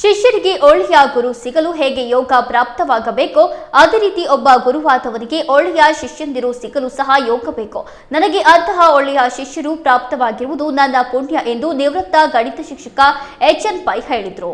ಶಿಷ್ಯರಿಗೆ ಒಳ್ಳೆಯ ಗುರು ಸಿಗಲು ಹೇಗೆ ಯೋಗ ಪ್ರಾಪ್ತವಾಗಬೇಕೋ, ಅದೇ ರೀತಿ ಒಬ್ಬ ಗುರುವಾದವನಿಗೆ ಒಳ್ಳೆಯ ಶಿಷ್ಯಂದಿರು ಸಿಗಲು ಸಹ ಯೋಗ ಬೇಕು ನನಗೆ ಅಂತಹ ಒಳ್ಳೆಯ ಶಿಷ್ಯರು ಪ್ರಾಪ್ತವಾಗಿರುವುದು ನನ್ನ ಪುಣ್ಯ ಎಂದು ನಿವೃತ್ತ ಗಣಿತ ಶಿಕ್ಷಕ ಎಚ್ ಎನ್ ಪೈ ಹೇಳಿದರು.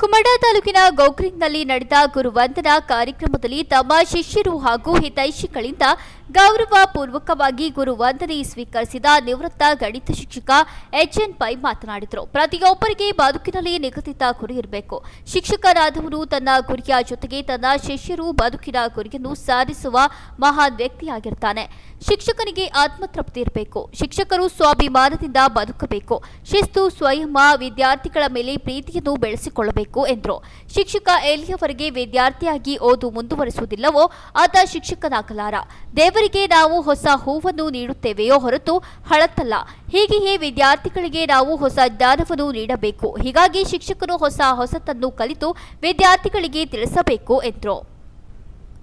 ಕುಮಟಾ ತಾಲೂಕಿನ ಗೋಗ್ರಿಂಗ್ನಲ್ಲಿ ನಡೆದ ಗುರುವಂದನಾ ಕಾರ್ಯಕ್ರಮದಲ್ಲಿ ತಮ್ಮ ಶಿಷ್ಯರು ಹಾಗೂ ಹಿತೈಷಿಗಳಿಂದ ಗೌರವ ಪೂರ್ವಕವಾಗಿ ಗುರುವಂದನೆ ಸ್ವೀಕರಿಸಿದ ನಿವೃತ್ತ ಗಣಿತ ಶಿಕ್ಷಕ ಎಚ್ ಎನ್ ಪೈ ಮಾತನಾಡಿದರು. ಪ್ರತಿಯೊಬ್ಬರಿಗೆ ಬದುಕಿನಲ್ಲಿ ನಿಗದಿತ ಗುರಿ ಇರಬೇಕು. ಶಿಕ್ಷಕರಾದವರು ತನ್ನ ಗುರಿಯ ಜೊತೆಗೆ ತನ್ನ ಶಿಷ್ಯರು ಬದುಕಿನ ಗುರಿಯನ್ನು ಸಾಧಿಸುವ ಮಹಾನ್ ವ್ಯಕ್ತಿಯಾಗಿರ್ತಾನೆ. ಶಿಕ್ಷಕನಿಗೆ ಆತ್ಮತೃಪ್ತಿ ಇರಬೇಕು. ಶಿಕ್ಷಕರು ಸ್ವಾಭಿಮಾನದಿಂದ ಬದುಕಬೇಕು. ಶಿಸ್ತು, ಸ್ವಯಂ ವಿದ್ಯಾರ್ಥಿಗಳ ಮೇಲೆ ಪ್ರೀತಿಯನ್ನು ಬೆಳೆಸಿಕೊಳ್ಳಬೇಕು ಎಂದರು. ಶಿಕ್ಷಕ ಎಲ್ಲಿಯವರೆಗೆ ವಿದ್ಯಾರ್ಥಿಯಾಗಿ ಓದು ಮುಂದುವರಿಸುವುದಿಲ್ಲವೋ ಆತ ಶಿಕ್ಷಕನಾಗಲಾರ. ದೇವರಿಗೆ ನಾವು ಹೊಸ ಹೂವನ್ನು ನೀಡುತ್ತೇವೆಯೋ ಹೊರತು ಹಳತ್ತಲ್ಲ ಹೀಗೆಯೇ ವಿದ್ಯಾರ್ಥಿಗಳಿಗೆ ನಾವು ಹೊಸ ಜ್ಞಾನವನ್ನು ನೀಡಬೇಕು. ಹೀಗಾಗಿ ಶಿಕ್ಷಕರು ಹೊಸ ಹೊಸತನ್ನು ಕಲಿತು ವಿದ್ಯಾರ್ಥಿಗಳಿಗೆ ತಿಳಿಸಬೇಕು ಎಂದರು.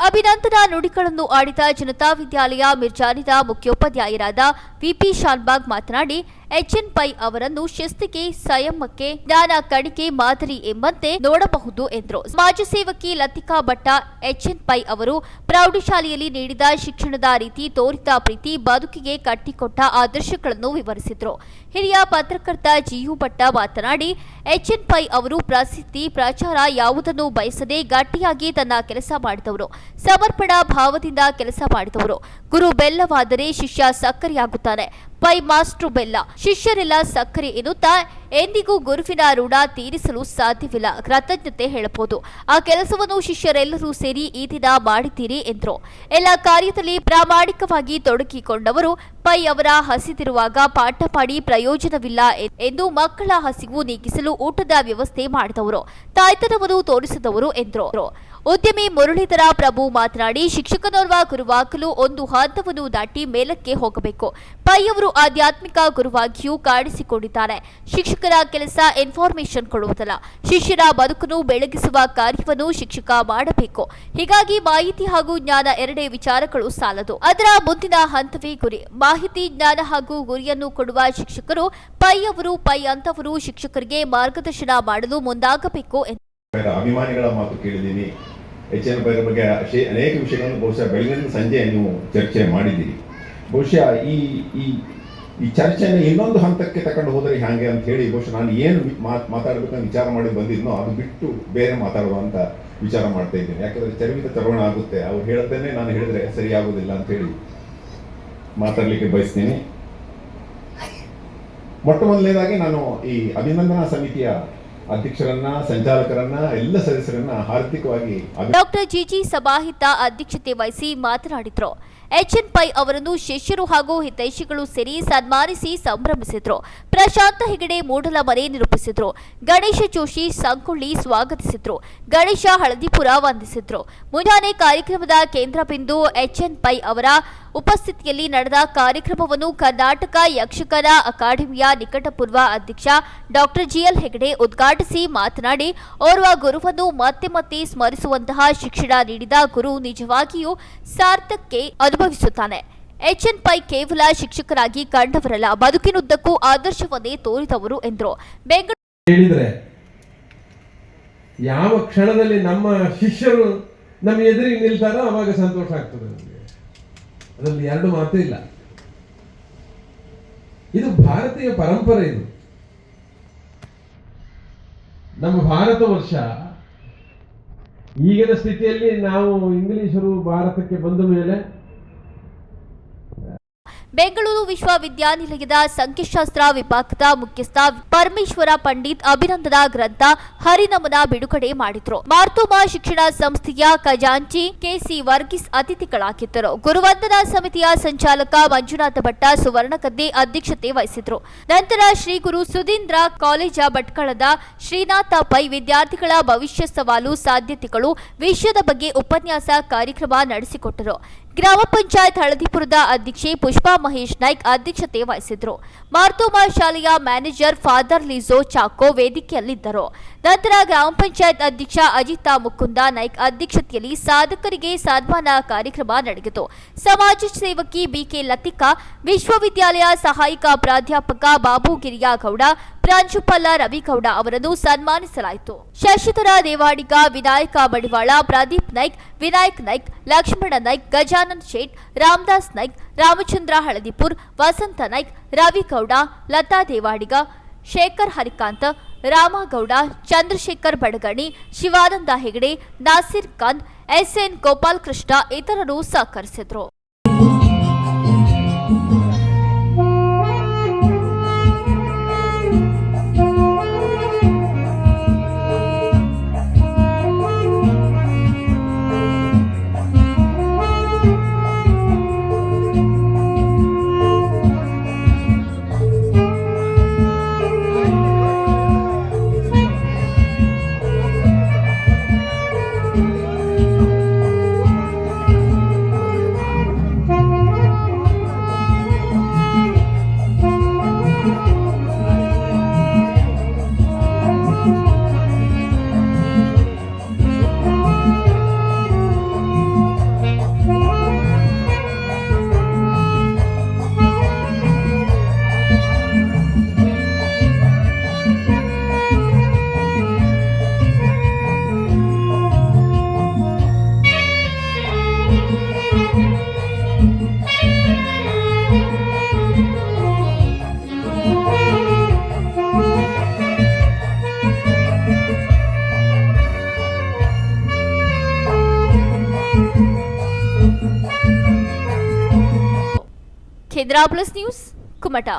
ಅಭಿನಂದನ ನುಡಿಗಳನ್ನು ಆಡಿದ ಜನತಾ ವಿದ್ಯಾಲಯ ಮಿರ್ಜಾನಿದ ಮುಖ್ಯೋಪಾಧ್ಯಾಯರಾದ ವಿಪಿ ಶಾನ್ಬಾಗ್ ಮಾತನಾಡಿ ಎಚ್ಎನ್ ಪೈ ಅವರನ್ನು ಶಿಸ್ತಿಗೆ, ಸಂಯಮಕ್ಕೆ, ಜ್ಞಾನ ಕಣಿಕೆ ಮಾದರಿ ಎಂಬಂತೆ ನೋಡಬಹುದು ಎಂದರು. ಸಮಾಜ ಸೇವಕಿ ಲತಿಕಾ ಭಟ್ಟ ಎಚ್ ಎನ್ ಪೈ ಅವರು ಪ್ರೌಢಶಾಲೆಯಲ್ಲಿ ನೀಡಿದ ಶಿಕ್ಷಣದ ರೀತಿ ತೋರಿದ ಪ್ರೀತಿ ಬದುಕಿಗೆ ಕಟ್ಟಿಕೊಟ್ಟ ಆದರ್ಶಗಳನ್ನು ವಿವರಿಸಿದರು. ಹಿರಿಯ ಪತ್ರಕರ್ತ ಜಿಯು ಭಟ್ಟ ಮಾತನಾಡಿ ಎಚ್ ಎನ್ ಪೈ ಅವರು ಪ್ರಸಿದ್ಧಿ, ಪ್ರಚಾರ ಯಾವುದನ್ನು ಬಯಸದೆ ಗಟ್ಟಿಯಾಗಿ ತನ್ನ ಕೆಲಸ ಮಾಡಿದವರು, ಸಮರ್ಪಣಾ ಭಾವದಿಂದ ಕೆಲಸ ಮಾಡಿದವರು. ಗುರು ಬೆಲ್ಲವಾದರೆ ಶಿಷ್ಯ ಸಕ್ಕರೆಯಾಗುತ್ತಾನೆ. ಪೈ ಮಾಸ್ಟ್ರು ಬೆಲ್ಲ. ಶಿಷ್ಯರೆಲ್ಲ ಸಕ್ಕರೆ ಎನ್ನುತ್ತಾ ಎಂದಿಗೂ ಗುರುವಿನ ಋಣ ತೀರಿಸಲು ಸಾಧ್ಯವಿಲ್ಲ. ಕೃತಜ್ಞತೆ ಹೇಳಬಹುದು. ಆ ಕೆಲಸವನ್ನು ಶಿಷ್ಯರೆಲ್ಲರೂ ಸೇರಿ ಈ ದಿನ ಮಾಡಿದ್ದೀರಿ ಎಂದರು. ಎಲ್ಲ ಕಾರ್ಯದಲ್ಲಿ ಪ್ರಾಮಾಣಿಕವಾಗಿ ತೊಡಗಿಕೊಂಡವರು ಪೈ ಅವರ ಹಸಿದಿರುವಾಗ ಪಾಠ ಮಾಡಿ ಪ್ರಯೋಜನವಿಲ್ಲ ಎಂದು ಮಕ್ಕಳ ಹಸಿವು ನೀಗಿಸಲು ಊಟದ ವ್ಯವಸ್ಥೆ ಮಾಡಿದವರು. ತಾಯ್ತನವನ್ನು ತೋರಿಸಿದವರು ಎಂದರು. ಉದ್ಯಮಿ ಮುರಳೀಧರ ಪ್ರಭು ಮಾತನಾಡಿ, ಶಿಕ್ಷಕನೋರ್ವ ಗುರುವಾಗಲು ಒಂದು ಹಂತವನ್ನು ದಾಟಿ ಮೇಲಕ್ಕೆ ಹೋಗಬೇಕು. ಪೈಯವರು ಆಧ್ಯಾತ್ಮಿಕ ಗುರುವಾಗಿಯೂ ಕಾಣಿಸಿಕೊಂಡಿದ್ದಾರೆ. ಶಿಕ್ಷಕರ ಕೆಲಸ ಇನ್ಫಾರ್ಮೇಶನ್ ಕೊಡುವುದಲ್ಲ. ಶಿಷ್ಯರ ಬದುಕನ್ನು ಬೆಳಗಿಸುವ ಕಾರ್ಯವನ್ನು ಶಿಕ್ಷಕ ಮಾಡಬೇಕು. ಹೀಗಾಗಿ ಮಾಹಿತಿ ಹಾಗೂ ಜ್ಞಾನ ಎರಡೇ ವಿಚಾರಗಳು ಸಾಲದು. ಅದರ ಮುಂದಿನ ಹಂತವೇ ಗುರಿ. ಮಾಹಿತಿ, ಜ್ಞಾನ ಹಾಗೂ ಗುರಿಯನ್ನು ಕೊಡುವ ಶಿಕ್ಷಕರು ಪೈ ಅವರು, ಪೈ ಅಂತವರು ಶಿಕ್ಷಕರಿಗೆ ಮಾರ್ಗದರ್ಶನ ಮಾಡಲು ಮುಂದಾಗಬೇಕು ಎಂದು ಅಭಿಮಾನಿಗಳ ಮಾತು ಕೇಳಿದ್ದೀನಿ. ಎಚ್ ಎನ್ ಬಗ್ಗೆ ಶೇ- ಅನೇಕ ವಿಷಯಗಳನ್ನು ಬಹುಶಃ ಬೆಳಗಿನ ಸಂಜೆ ನೀವು ಚರ್ಚೆ ಮಾಡಿದ್ದೀರಿ. ಬಹುಶಃ ಈ ಈ ಈ ಚರ್ಚೆಯನ್ನು ಇನ್ನೊಂದು ಹಂತಕ್ಕೆ ತಗೊಂಡು ಹೋದರೆ ಹ್ಯಾಂಗೆ ಅಂತ ಹೇಳಿ ಬಹುಶಃ ನಾನು ಏನು ಮಾತಾಡಬೇಕು ಅಂತ ವಿಚಾರ ಮಾಡಿ ಬಂದಿದ್ನೋ ಅದು ಬಿಟ್ಟು ಬೇರೆ ಮಾತಾಡುವ ಅಂತ ವಿಚಾರ ಮಾಡ್ತಾ ಇದ್ದೀನಿ. ಯಾಕಂದ್ರೆ ಚರ್ವಿತ ತರೋಣ ಆಗುತ್ತೆ. ಅವ್ರು ಹೇಳದೇನೆ ನಾನು ಹೇಳಿದ್ರೆ ಸರಿಯಾಗುವುದಿಲ್ಲ ಅಂತ ಹೇಳಿ ಮಾತಾಡಲಿಕ್ಕೆ ಬಯಸ್ತೀನಿ. ಮೊಟ್ಟ ಮೊದಲನೇದಾಗಿ ನಾನು ಈ ಅಭಿನಂದನಾ ಸಮಿತಿಯ ಅಧ್ಯಕ್ಷರನ್ನ ಸಂಚಾಲಕರನ್ನ ಎಲ್ಲ ಸದಸ್ಯರನ್ನ ಹಾರ್ದಿಕವಾಗಿ ಡಾಕ್ಟರ್ ಜಿಜಿ ಸಭಾಹಿತ ಅಧ್ಯಕ್ಷತೆ ವಹಿಸಿ ಮಾತನಾಡಿದ್ರು. ಎಚ್ಎನ್ ಪೈ ಅವರನ್ನು ಶಿಷ್ಯರು ಹಾಗೂ ಹಿತೈಷಿಗಳು ಸೇರಿ ಸನ್ಮಾನಿಸಿ ಸಂಭ್ರಮಿಸಿದ್ರು. ಪ್ರಶಾಂತ ಹೆಗಡೆ ಮೂಡಲಮನೆ ನಿರೂಪಿಸಿದ್ರು. ಗಣೇಶ ಜೋಶಿ ಸಂಕೊಳ್ಳಿ ಸ್ವಾಗತಿಸಿದ್ರು. ಗಣೇಶ ಹಳದಿಪುರ ವಂದಿಸಿದ್ರು. ಮುಂಜಾನೆ ಕಾರ್ಯಕ್ರಮದ ಕೇಂದ್ರ ಬಿಂದು ಎಚ್ಎನ್ ಪೈ ಅವರ ಉಪಸ್ಥಿತಿಯಲ್ಲಿ ನಡೆದ ಕಾರ್ಯಕ್ರಮವನ್ನು ಕರ್ನಾಟಕ ಯಕ್ಷಗಾನ ಅಕಾಡೆಮಿಯ ನಿಕಟಪೂರ್ವ ಅಧ್ಯಕ್ಷ ಡಾಕ್ಟರ್ ಜಿಎಲ್ ಹೆಗಡೆ ಉದ್ಘಾಟಿಸಿ ಮಾತನಾಡಿ, ಓರ್ವ ಗುರುವನ್ನು ಮತ್ತೆ ಮತ್ತೆ ಸ್ಮರಿಸುವಂತಹ ಶಿಕ್ಷಣ ನೀಡಿದ ಗುರು ನಿಜವಾಗಿಯೂ ಸಾರ್ಥಕ್ಕೆ ಅನುಭವಿಸುತ್ತಾನೆ. ಎಚ್ಎನ್ ಪೈ ಕೇವಲ ಶಿಕ್ಷಕರಾಗಿ ಕಂಡವರಲ್ಲ ಬದುಕಿನುದ್ದಕ್ಕೂ ಆದರ್ಶವನ್ನೇ ತೋರಿದವರು ಎಂದರು. ಬೆಂಗಳೂರು ಯಾವ ಕ್ಷಣದಲ್ಲಿ ನಮ್ಮ ಶಿಷ್ಯರು ನಮ್ಮ ಎದುರಿಗೆ ನಿಲ್ತಾರೋ ಅವಾಗ ಸಂತೋಷ ಆಗ್ತದೆ ನಮಗೆ. ಅದರಲ್ಲಿ ಎರಡು ಮಾತು ಇಲ್ಲ. ಇದು ಭಾರತೀಯ ಪರಂಪರೆ ಇದು. ನಮ್ಮ ಭಾರತ ವರ್ಷ ಈಗಿನ ಸ್ಥಿತಿಯಲ್ಲಿ ನಾವು ಇಂಗ್ಲಿಷರು ಭಾರತಕ್ಕೆ ಬಂದ ಮೇಲೆ ಬೆಂಗಳೂರು ವಿಶ್ವವಿದ್ಯಾನಿಲಯದ ಸಂಖ್ಯಾಶಾಸ್ತ್ರ ವಿಭಾಗದ ಮುಖ್ಯಸ್ಥ ಪರಮೇಶ್ವರ ಪಂಡಿತ್ ಅಭಿನಂದನಾ ಗ್ರಂಥ ಹರಿನಮನ ಬಿಡುಗಡೆ ಮಾಡಿದ್ರು. ಮಾರ್ತೋಮಾ ಶಿಕ್ಷಣ ಸಂಸ್ಥೆಯ ಖಜಾಂಚಿ ಕೆಸಿ ವರ್ಗೀಸ್ ಅತಿಥಿಗಳಾಗಿದ್ದರು. ಗುರುವಂದನಾ ಸಮಿತಿಯ ಸಂಚಾಲಕ ಮಂಜುನಾಥ ಭಟ್ಟ ಸುವರ್ಣಕದ್ದೆ ಅಧ್ಯಕ್ಷತೆ ವಹಿಸಿದ್ರು. ನಂತರ ಶ್ರೀ ಗುರು ಸುಧೀಂದ್ರ ಕಾಲೇಜ ಭಟ್ಕಳದ ಶ್ರೀನಾಥ ಪೈ ವಿದ್ಯಾರ್ಥಿಗಳ ಭವಿಷ್ಯ ಸವಾಲು ಸಾಧ್ಯತೆಗಳು ವಿಷಯದ ಬಗ್ಗೆ ಉಪನ್ಯಾಸ ಕಾರ್ಯಕ್ರಮ ನಡೆಸಿಕೊಟ್ಟರು. ಗ್ರಾಮ ಪಂಚಾಯತ್ ಹಳದಿಪುರದ ಅಧ್ಯಕ್ಷೆ ಪುಷ್ಪಾ ಮಹೇಶ್ ನಾಯ್ಕ್ ಅಧ್ಯಕ್ಷತೆ ವಹಿಸಿದ್ರು ಮಾರ್ತೋಮಾ ಶಾಲೆಯ ಮ್ಯಾನೇಜರ್ ಫಾದರ್ ಲಿಜೋ ಚಾಕೋ ವೇದಿಕೆಯಲ್ಲಿದ್ದರು. ನಂತರ ಗ್ರಾಮ ಪಂಚಾಯತ್ ಅಧ್ಯಕ್ಷ ಅಜಿತಾ ಮುಕುಂದ ನಾಯ್ಕ್ ಅಧ್ಯಕ್ಷತೆಯಲ್ಲಿ ಸಾಧಕರಿಗೆ ಸನ್ಮಾನ ಕಾರ್ಯಕ್ರಮ ನಡೆಯಿತು. ಸಮಾಜ ಸೇವಕಿ ಬಿಕೆ ಲತಿಕಾ, ವಿಶ್ವವಿದ್ಯಾಲಯ ಸಹಾಯಕ ಪ್ರಾಧ್ಯಾಪಕ ಬಾಬುಗಿರಿಯ ಗೌಡ ಪ್ರಾಂಶುಪಾಲ ರವಿಗೌಡ ಅವರನ್ನು ಸನ್ಮಾನಿಸಲಾಯಿತು. ಶಶಿಧರ ದೇವಾಡಿಗ ವಿನಾಯಕ ಬಡಿವಾಳ ಪ್ರದೀಪ್ ನಾಯ್ಕ್, ವಿನಾಯಕ್ ನಾಯ್ಕ್, ಲಕ್ಷ್ಮಣ ನಾಯ್ಕ್, ಗಜಾನಂದ್ ಶೇಟ್, ರಾಮದಾಸ್ ನಾಯ್ಕ್, ರಾಮಚಂದ್ರ ಹಳದಿಪುರ್, ವಸಂತ ನಾಯ್ಕ್, ರವಿಗೌಡ, ಲತಾ ದೇವಾಡಿಗ ಶೇಖರ್ ಹರಿಕಾಂತ್ ರಾಮಗೌಡ ಚಂದ್ರಶೇಖರ್ ಬಡಗಣಿ ಶಿವಾನಂದ ಹೆಗಡೆ ನಾಸಿರ್ ಖಾನ್ ಎಸ್ಎನ್ ಗೋಪಾಲ್ ಕೃಷ್ಣ ಇತರರು ಸಹಕರಿಸಿದರು. ಕೇಂದ್ರ ಪ್ಲಸ್ ನ್ಯೂಸ್ ಕುಮಟಾ